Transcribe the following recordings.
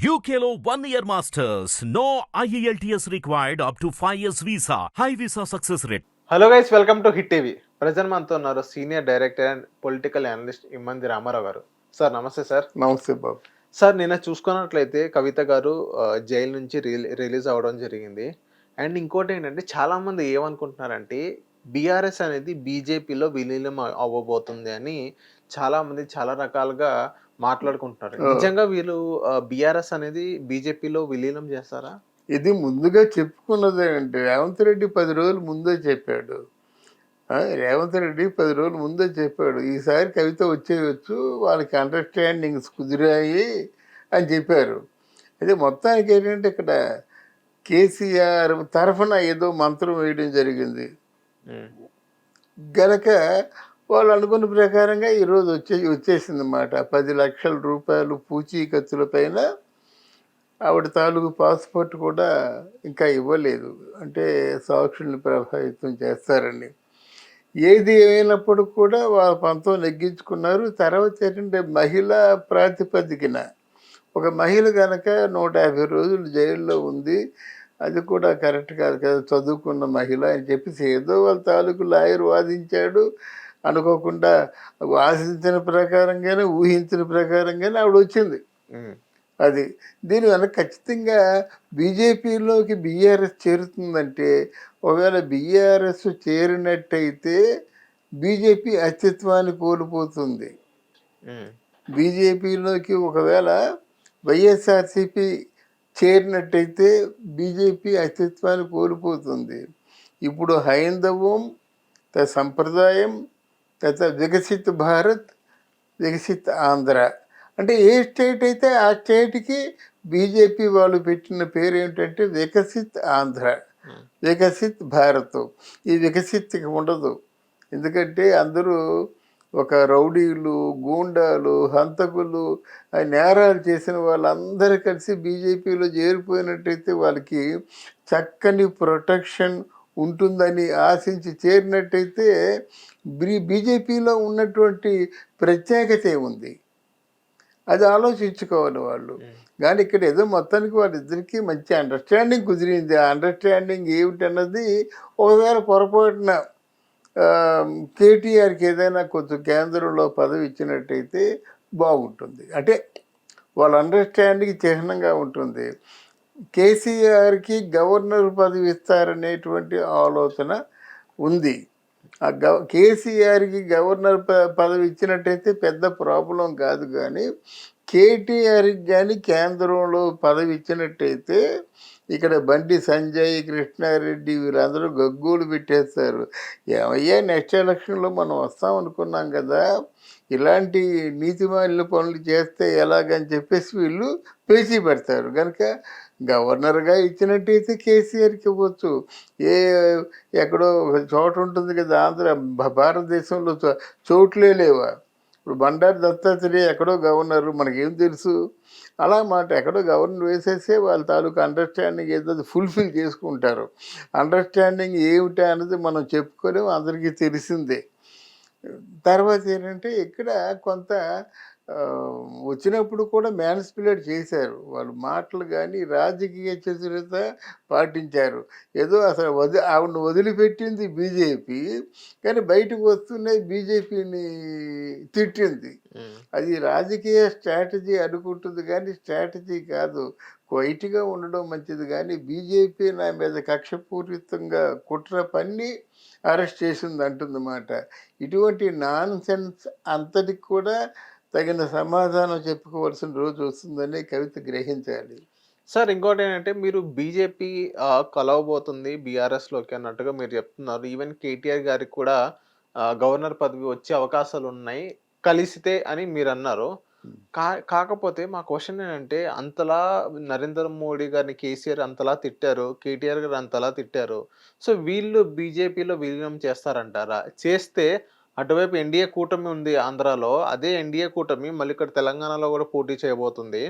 One year masters. No E IELTS required up to 5 years visa. High visa success rate. Hello guys welcome to hit TV present మనతో ఉన్నారు senior director and political analyst Immandi Ramarao గారు sir నమస్తే sir నమస్తే బాబు sir నిన్న చూసుకున్నట్లయితే కవిత గారు jail నుంచి రిలీ- release అవ్వడం జరిగింది అండ్ ఇంకోటి ఏంటంటే చాలా మంది ఏమనుకుంటున్నారంటే బీఆర్ఎస్ అనేది బీజేపీలో విలీనం అవ్- అవ్వబోతుంది అని చాలా మంది చాలా రకాలుగా మాట్లాడుకుంటున్నారు. నిజంగా వీళ్ళు బీఆర్ఎస్ అనేది బీజేపీలో విలీనం చేస్తారా? ఇది ముందుగా చెప్పుకున్నదే అంటే రేవంత్ రెడ్డి పది రోజులు ముందే చెప్పాడు. రేవంత్ రెడ్డి పది రోజులు ముందే చెప్పాడు. ఈసారి కవిత వచ్చేయచ్చు వాళ్ళకి అండర్స్టాండింగ్స్ కుదిరాయి అని చెప్పారు. అయితే మొత్తానికి ఏంటంటే ఇక్కడ కేసీఆర్ తరఫున ఏదో మంత్రం వేయడం జరిగింది. గనక వాళ్ళు అనుకున్న ప్రకారంగా ఈరోజు వచ్చే వచ్చేసింది అన్నమాట పది లక్షల రూపాయలు పూచీకత్తుల పైన ఆవిడ తాలూకు పాస్పోర్ట్ కూడా ఇంకా ఇవ్వలేదు. అంటే సాక్షుల్ని ప్రభావితం చేస్తారని. ఏది ఏమైనప్పుడు కూడా వాళ్ళ పంతం నెగ్గించుకున్నారు. తర్వాత ఏంటంటే మహిళా ప్రాతిపదికన ఒక మహిళ కనుక నూట యాభై రోజులు జైల్లో ఉంది. అది కూడా కరెక్ట్ కాదు కదా చదువుకున్న మహిళ అని చెప్పేసి ఏదో వాళ్ళ తాలూకు లాయర్ వాదించాడు. అనుకోకుండా ఆశించిన ప్రకారంగానే ఊహించిన ప్రకారంగానే ఆవిడ వచ్చింది. అది దీని వెనక ఖచ్చితంగా బీజేపీలోకి బీఆర్ఎస్ చేరుతుందంటే ఒకవేళ బీఆర్ఎస్ చేరినట్టయితే బీజేపీ అస్తిత్వాన్ని కోల్పోతుంది. బీజేపీలోకి ఒకవేళ వైఎస్ఆర్సిపి చేరినట్టయితే బీజేపీ అస్తిత్వాన్ని కోల్పోతుంది ఇప్పుడు హైందవం సంప్రదాయం తత వికసిత్ భారత్ వికసిత్ ఆంధ్ర. అంటే ఏ స్టేట్ అయితే ఆ స్టేట్కి బీజేపీ వాళ్ళు పెట్టిన పేరు ఏమిటంటే వికసిత్ ఆంధ్ర వికసిత్ భారత్. ఈ వికసిత్ ఇక ఉండదు. ఎందుకంటే అందరూ ఒక రౌడీలు గూండాలు హంతకులు ఆ నేరాలు చేసిన వాళ్ళందరూ కలిసి బీజేపీలో చేరిపోయినట్టయితే వాళ్ళకి చక్కని ప్రొటెక్షన్ ఉంటుందని ఆశించి చేరినట్టయితే బీజేపీలో ఉన్నటువంటి ప్రత్యేకత ఉంది. అది ఆలోచించుకోవాలి వాళ్ళు. కానీ ఇక్కడ ఏదో మొత్తానికి వాళ్ళిద్దరికీ మంచి అండర్స్టాండింగ్ కుదిరింది. ఆ అండర్స్టాండింగ్ ఏమిటన్నది ఒకవేళ పొరపాటున కేటీఆర్కి ఏదైనా కొంచెం కేంద్రంలో పదవి ఇచ్చినట్టయితే బాగుంటుంది. అంటే వాళ్ళ అండర్స్టాండింగ్ చిహ్నంగా ఉంటుంది. కేసీఆర్కి గవర్నర్ పదవి ఇస్తారనేటువంటి ఆలోచన ఉంది. ఆ గవ కేసీఆర్కి గవర్నర్ ప- పదవి ఇచ్చినట్టయితే పెద్ద ప్రాబ్లం కాదు కానీ కేటీఆర్కి కానీ కేంద్రంలో పదవి ఇచ్చినట్టయితే ఇక్కడ బండి సంజయ్ కృష్ణారెడ్డి వీళ్ళందరూ గగ్గోలు పెట్టేస్తారు. ఏమయ్యా నెక్స్ట్ ఎలక్షన్లో మనం వస్తాం అనుకున్నాం కదా ఇలాంటి నీతిమాలిన పనులు చేస్తే ఎలాగని చెప్పేసి వీళ్ళు పేచీ పెడతారు. కనుక గవర్నర్గా ఇచ్చినట్టయితే కేసీఆర్కి ఇవ్వచ్చు. ఏ ఎక్కడో చోటు చోట ఉంటుంది కదా ఆంధ్ర భ- భారతదేశంలో చో- చోట్లే లేవా? ఇప్పుడు బండారు దత్తాత్రేయ ఎక్కడో గవర్నరు మనకేం తెలుసు? అలా మాట ఎక్కడో గవర్నర్ వేసేస్తే వాళ్ళ తాలూకు అండర్స్టాండింగ్ ఏదో ఫుల్ఫిల్ చేసుకుంటారు. అండర్స్టాండింగ్ ఏమిటి అనేది మనం చెప్పుకోలేము అందరికీ తెలిసిందే. తర్వాత ఏంటంటే ఇక్కడ కొంత వచ్చినప్పుడు కూడా మ్యానిస్పులేట్ చేశారు. వాళ్ళు మాటలు కానీ రాజకీయ చతురత పాటించారు. ఏదో అసలు వది ఆవిడని వదిలిపెట్టింది బీజేపీ కానీ బయటకు వస్తూనే బీజేపీని తిట్టింది. అది రాజకీయ స్ట్రాటజీ అనుకుంటుంది కానీ స్ట్రాటజీ కాదు. క్వైట్గా ఉండడం మంచిది కానీ బీజేపీ నా మీద కక్షపూరితంగా కుట్ర పన్ని అరెస్ట్ చేసింది అంటుందన్నమాట ఇటువంటి నాన్ సెన్స్ అంతటికి కూడా తగిన సమాధానం చెప్పుకోవాల్సిన రోజు వస్తుందని కవిత గ్రహించాలి. సార్ ఇంకోటి ఏంటంటే మీరు బీజేపీ కలవబోతుంది బీఆర్ఎస్లోకి అన్నట్టుగా మీరు చెప్తున్నారు. ఈవెన్ కేటీఆర్ గారికి కూడా గవర్నర్ పదవి వచ్చే అవకాశాలు ఉన్నాయి కలిసితే అని మీరు అన్నారు. కా కాకపోతే మా క్వశ్చన్ ఏంటంటే అంతలా నరేంద్ర మోడీ గారిని కేసీఆర్ అంతలా తిట్టారు కేటీఆర్ గారు అంతలా తిట్టారు. సో వీళ్ళు బీజేపీలో విలీనం చేస్తారంటారా? చేస్తే అటువైపు ఎన్డీఏ కూటమి ఉంది ఆంధ్రాలో అదే ఎన్డీఏ కూటమి మళ్ళీ ఇక్కడ తెలంగాణలో కూడా పోటీ చేయబోతుంది.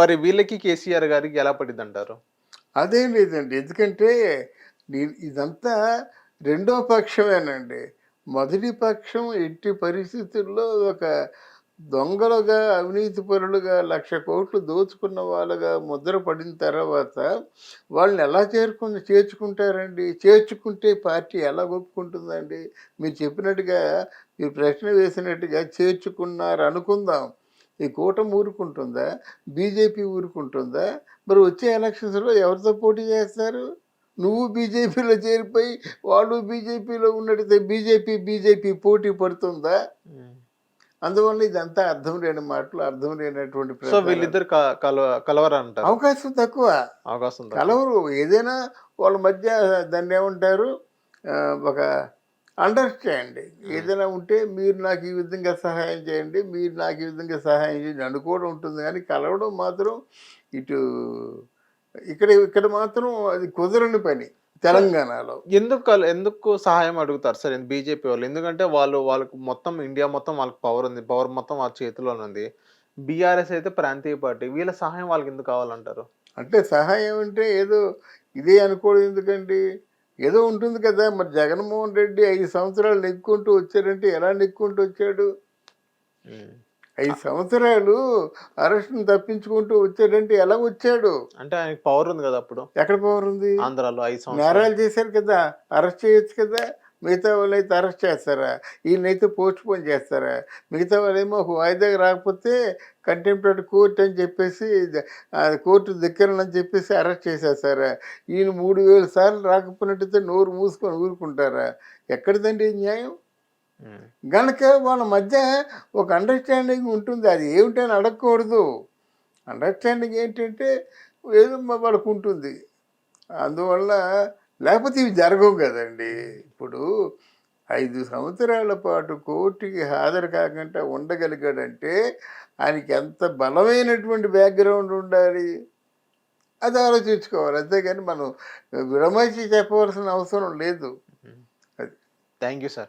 మరి వీళ్ళకి కేసీఆర్ గారికి ఎలా పడింది అంటారు అదేం లేదండి. ఎందుకంటే ఇదంతా రెండో పక్షమేనండి. మొదటి పక్షం ఎట్టి పరిస్థితుల్లో ఒక దొంగలుగా అవినీతి పరులుగా లక్ష కోట్లు దోచుకున్న వాళ్ళుగా ముద్ర పడిన తర్వాత వాళ్ళని ఎలా చేరుకుని చేర్చుకుంటారండి? చేర్చుకుంటే పార్టీ ఎలా ఒప్పుకుంటుందండి? మీరు చెప్పినట్టుగా మీరు ప్రశ్న వేసినట్టుగా చేర్చుకున్నారు అనుకుందాం. ఈ కూటమి ఊరుకుంటుందా? బీజేపీ ఊరుకుంటుందా? మరి వచ్చే ఎలక్షన్స్లో ఎవరితో పోటీ చేస్తారు? నువ్వు బీజేపీలో చేరిపోయి వాళ్ళు బీజేపీలో ఉన్నట్టయితే బీజేపీ బీజేపీ పోటీ పడుతుందా? అందువల్ల ఇదంతా అర్థం లేని మాటలు అర్థం లేనటువంటి సో. వీళ్ళిద్దరు క- కలవ కలవరు అంటారు అవకాశం తక్కువ. అవకాశం. కలవరు. ఏదైనా వాళ్ళ మధ్య దాన్ని ఏమంటారు? ఒక అండర్స్టాండ్ ఏదైనా ఉంటే మీరు నాకు ఈ విధంగా సహాయం చేయండి మీరు నాకు ఈ విధంగా సహాయం చేయండి అనుకోవడం ఉంటుంది. కానీ కలవడం మాత్రం ఇటు ఇక్కడ ఇక్కడ మాత్రం అది కుదరని పని. తెలంగాణలో. ఎందుకు ఎందుకు సహాయం అడుగుతారు? సార్ బీజేపీ వాళ్ళు. ఎందుకంటే వాళ్ళు వాళ్ళకు మొత్తం ఇండియా మొత్తం వాళ్ళకి పవర్ ఉంది. పవర్ మొత్తం వాళ్ళ చేతిలోనే ఉంది. బీఆర్ఎస్ అయితే ప్రాంతీయ పార్టీ. వీళ్ళ సహాయం వాళ్ళకి ఎందుకు కావాలంటారు? అంటే సహాయం అంటే ఏదో ఇదే అనుకోవడం ఎందుకండి? ఏదో ఉంటుంది కదా. మరి జగన్మోహన్ రెడ్డి ఐదు సంవత్సరాలు నెక్కుంటూ వచ్చారంటే ఎలా నెక్కుంటూ వచ్చాడు? ఐదు సంవత్సరాలు అరెస్ట్ని తప్పించుకుంటూ వచ్చాడంటే ఎలా వచ్చాడు? అంటే ఆయనకి పవర్ ఉంది కదా అప్పుడు. ఎక్కడ పవర్ ఉంది? ఆంధ్రాలో ఐదు సంవత్సరాలు. నేరాలు చేశారు కదా అరెస్ట్ చేయొచ్చు కదా మిగతా వాళ్ళు అయితే అరెస్ట్ చేస్తారా? ఈయనైతే పోస్ట్ పోన్ చేస్తారా? మిగతా వాళ్ళేమో ఒక వాయిదా రాకపోతే కంటెంప్టెడ్ కోర్ట్ అని చెప్పేసి ఆ కోర్టు దగ్గర అని చెప్పేసి అరెస్ట్ చేసేస్తారా? ఈయన మూడు వేల సార్లు రాకపోయినట్టయితే నోరు మూసుకొని ఊరుకుంటారా? ఎక్కడిదండి న్యాయం? కనుక వాళ్ళ మధ్య ఒక అండర్స్టాండింగ్ ఉంటుంది. అది ఏమిటని అడగకూడదు. అండర్స్టాండింగ్ ఏంటంటే ఏదో వాళ్ళకు ఉంటుంది. అందువల్ల లేకపోతే ఇవి జరగవు కదండి. ఇప్పుడు ఐదు సంవత్సరాల పాటు కోర్టుకి హాజరు కాకుండా ఉండగలిగాడంటే ఆయనకి ఎంత బలమైనటువంటి బ్యాక్గ్రౌండ్ ఉండాలి? అది ఆలోచించుకోవాలి. అంతేగాని మనం విడమర్చి చెప్పవలసిన అవసరం లేదు. అది thank you sir.